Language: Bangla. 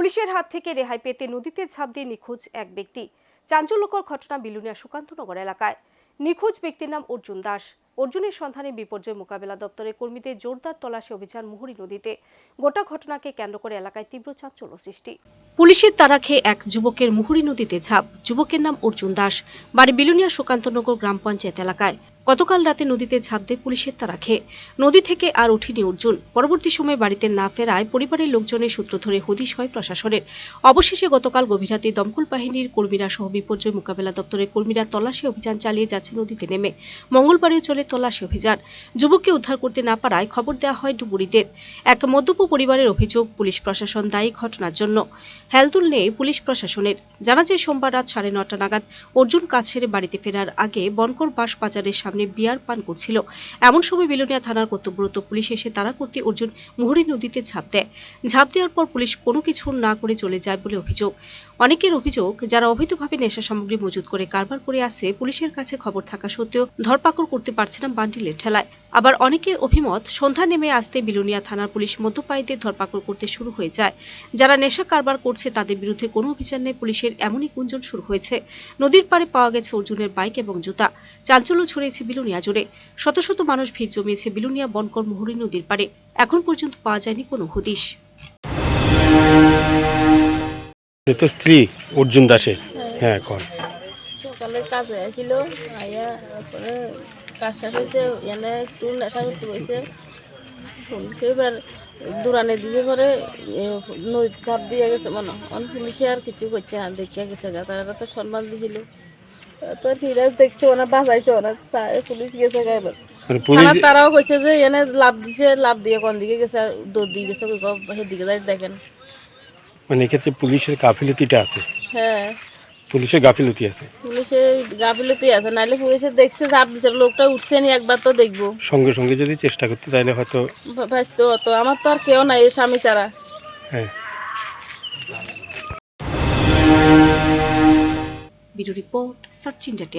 পুলিশের হাত থেকে রেহাই পেতে নদীতে ঝাঁপ দিয়ে নিখোঁজ এক ব্যক্তি। চাঞ্চল্যকর ঘটনা বিলুনিয়া সুকান্তনগর এলাকায়। নিখোঁজ ব্যক্তির নাম অর্জুন দাস। অর্জুনের সন্ধানে বিপর্যয় মোকাবেলা দপ্তরের কর্মীদের জোরদার তল্লাশি অভিযান মুহুরী নদীতে। গোটা ঘটনাকে কেন্দ্র করে এলাকায় তীব্র চাঞ্চল্য সৃষ্টি। পুলিশের তারা খেয়ে এক যুবকের মুহুরী নদীতে ঝাঁপ। যুবকের নাম অর্জুন দাস। বাড়ি বিলুনিয়া সুকান্তনগর গ্রাম পঞ্চায়েত এলাকায়। গতকাল রাতে নদীতে ঝাঁপ দেয় পুলিশের তারা খেয়ে নদী থেকে আর ওঠেনি অর্জুন। পরবর্তী সময়ে বাড়িতে না ফেরায় পরিবারের লোকজনের সূত্র ধরে হদিশ হয় প্রশাসনের। অবশেষে গতকাল গভীর রাতে দমকল বাহিনীর কর্মীরা সহ বিপর্যয় মোকাবেলা দপ্তরের কর্মীরা তল্লাশি অভিযান চালিয়ে যাচ্ছে নদীতে নেমে। মঙ্গলবারেও চলে তল্লাশি অভিযান। যুবককে উদ্ধার করতে না পারায় খবর দেওয়া হয় ডুবুরিদের। এক মদ্যপ পরিবারের অভিযোগ, পুলিশ প্রশাসন দায়ী ঘটনার জন্য। হেলতুল নেই পুলিশ প্রশাসনের। জানা যায়, সোমবার রাত সাড়ে নটা নাগাদ অর্জুন কাছের বাড়িতে ফেরার আগে বনকর বাস বাজারের সামনে বিয়ার পান করছিল। এমন সময় বিলোনিয়া থানার কর্তব্যরত পুলিশ এসে তারা করতে অর্জুন মুহুরী নদীতে ঝাঁপ দেয়। ঝাঁপ দেওয়ার পর পুলিশ কোনো কিছু না করে চলে যায় বলে অভিযোগ। অনেকের অভিযোগ, যারা অবৈধভাবে নেশা সামগ্রী মজুত করে কারবার করে আসে, পুলিশের কাছে খবর থাকা সত্ত্বেও ধরপাকড় করতে পারছে না বান্ডিলের ঠেলায়। আবার অনেকের অভিমত সন্ধ্যা নেমে আসতে বিলুনিয়া থানার পুলিশ মদ্যপায়ীদের ধরপাকড় করতে শুরু হয়ে যায়। যারা নেশা কারবার করছে তাদের বিরুদ্ধে কোনো অভিযান নেই। পুলিশের এমনই গুঞ্জন শুরু হয়েছে। নদীর পাড়ে পাওয়া গেছে অর্জুনের বাইক এবং জুতা। চাঞ্চল্য ছড়িয়েছে বিলুনিয়া জুড়ে। শত শত মানুষ ভিড় জমিয়েছে বিলুনিয়া বনকর মুহুরী নদীর পাড়ে। এখন পর্যন্ত পাওয়া যায়নি কোনো হদিশ। তো স্ত্রী অর্জুন দাসের। হ্যাঁ সকালে কাজে আইয়া শেষ হয়েছে এনে একটু নেশা করতে হয়েছে পুলিশে এবার দূরানে দিয়ে পরে এ, নদী চাপ দিয়ে গেছে মানে অন পুলিশে আর কিছু করছে না দেখিয়া গেছে গা। তারা তো সম্মান দিছিল। তো ফিরে দেখছে ওনা বাঁচাইছে ওনা পুলিশ গেছে গা এবার। তারাও কইছে যে এনে লাভ দিছে লাভ দিয়ে কোন দিকে গেছে দৌড় দিয়ে গেছে সেদিকে যাই দেখেন। মানে এক্ষেত্রে পুলিশের গাফিলতিটা আছে। হ্যাঁ। পুলিশের গাফিলতি আছে। পুলিশে গাফিলতি আছে নাহলে পুলিশে দেখছে চাপ দিছে লোকটা উঠছে নি একবার তো দেখব। সঙ্গে সঙ্গে যদি চেষ্টা করতে তাহলে হয়তো ব্যস্ত হতো। আমার তো আর কেউ নাই এই স্বামী ছাড়া। হ্যাঁ। Bureau report search India